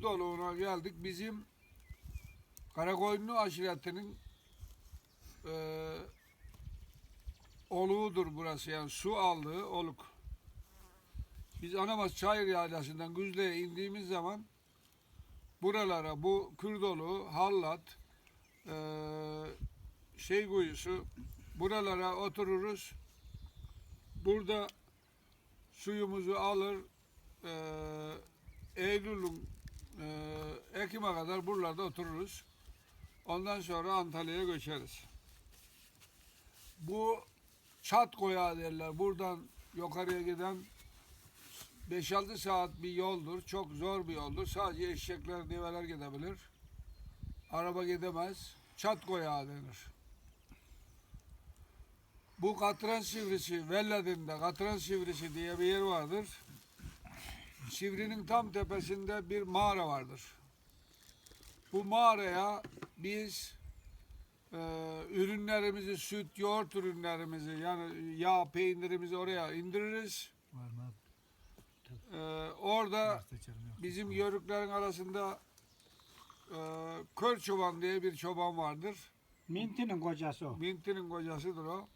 Kürdoluğuna geldik. Bizim Karakoyunlu aşiretinin eee oluğudur burası yani su aldığı oluk. Biz Anamaz Çayır Yaylası'ndan Güzde'ye indiğimiz zaman buralara bu Kürdolu, Hallat, eee şey kuyusu buralara otururuz. Burada suyumuzu alır eee Eylül'ün Ekim'e kadar buralarda otururuz. Ondan sonra Antalya'ya göçeriz. Bu çat koyağı derler. Buradan yukarıya giden 5-6 saat bir yoldur. Çok zor bir yoldur. Sadece eşekler, develer gidebilir. Araba gidemez. Çat koyağı denir. Bu katran sivrisi, Velladin'de katran sivrisi diye bir yer vardır. Sivrinin tam tepesinde bir mağara vardır. Bu mağaraya biz e, ürünlerimizi, süt, yoğurt ürünlerimizi yani yağ, peynirimizi oraya indiririz. Var mı? E, orada bizim yörüklerin arasında e, kör çoban diye bir çoban vardır. Minti'nin kocası o. Minti'nin kocasıdır o.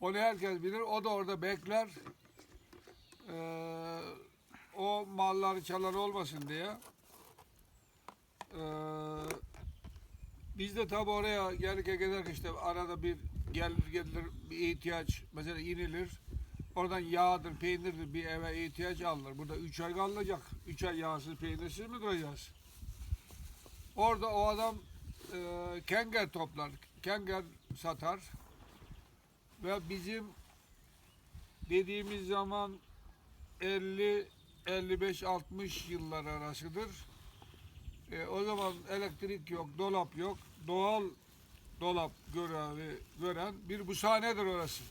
Onu herkes bilir. O da orada bekler. Ee, o malları çalan olmasın diye. Biz de tabi oraya gelirken giderken işte arada bir gelir gelir bir ihtiyaç mesela inilir. Oradan yağdır, peynirdir bir eve ihtiyaç alınır. Burada üç ay kalınacak. Üç ay yağsız, peynirsiz mi duracağız? Orada o adam e, kenger toplar, kenger satar ve bizim dediğimiz zaman 50 55 60 yıllar arasıdır. E, o zaman elektrik yok, dolap yok. Doğal dolap görevi gören bir bushanedir orası.